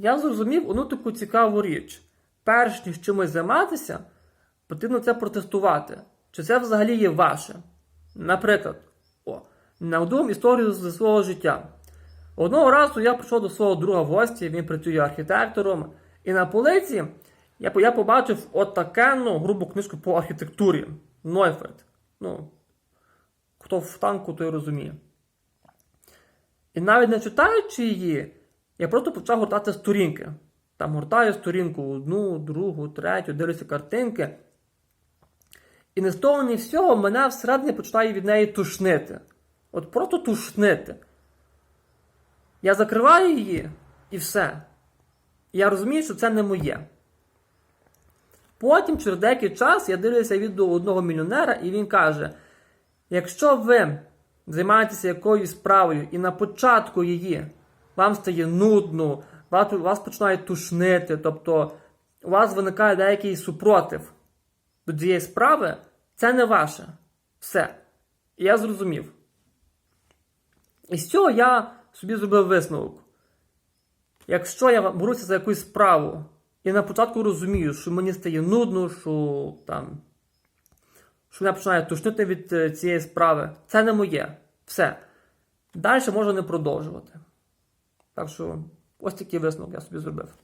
я зрозумів одну таку цікаву річ. Перш ніж чимось займатися, потрібно це протестувати. Чи це взагалі є ваше? Наприклад, о, навдум історію з свого життя. Одного разу я прийшов до свого друга в гості, він працює архітектором, і на полиці я, я побачив отакенну грубу книжку по архітектурі. Нойферт. Ну, хто в танку, той розуміє. І навіть не читаючи її, я просто почав гортати сторінки. Там гортаю сторінку одну, другу, третю, дивлюся картинки. І не з того, ні з цього мене всередині починає від неї тушнити. От просто тушнити. Я закриваю її і все. Я розумію, що це не моє. Потім, через деякий час, я дивлюся відео одного мільйонера, і він каже: якщо ви займаєтеся якоюсь справою і на початку її вам стає нудно, вас, вас починає тушнити, тобто у вас виникає деякий супротив до цієї справи, це не ваше. Все. І я зрозумів. І з цього я собі зробив висновок. Якщо я беруся за якусь справу, і на початку розумію, що мені стає нудно, що там. Що мене починає тушнити від е, цієї справи, це не моє. Все. Далі можна не продовжувати. Так що, ось такий висновок я собі зробив.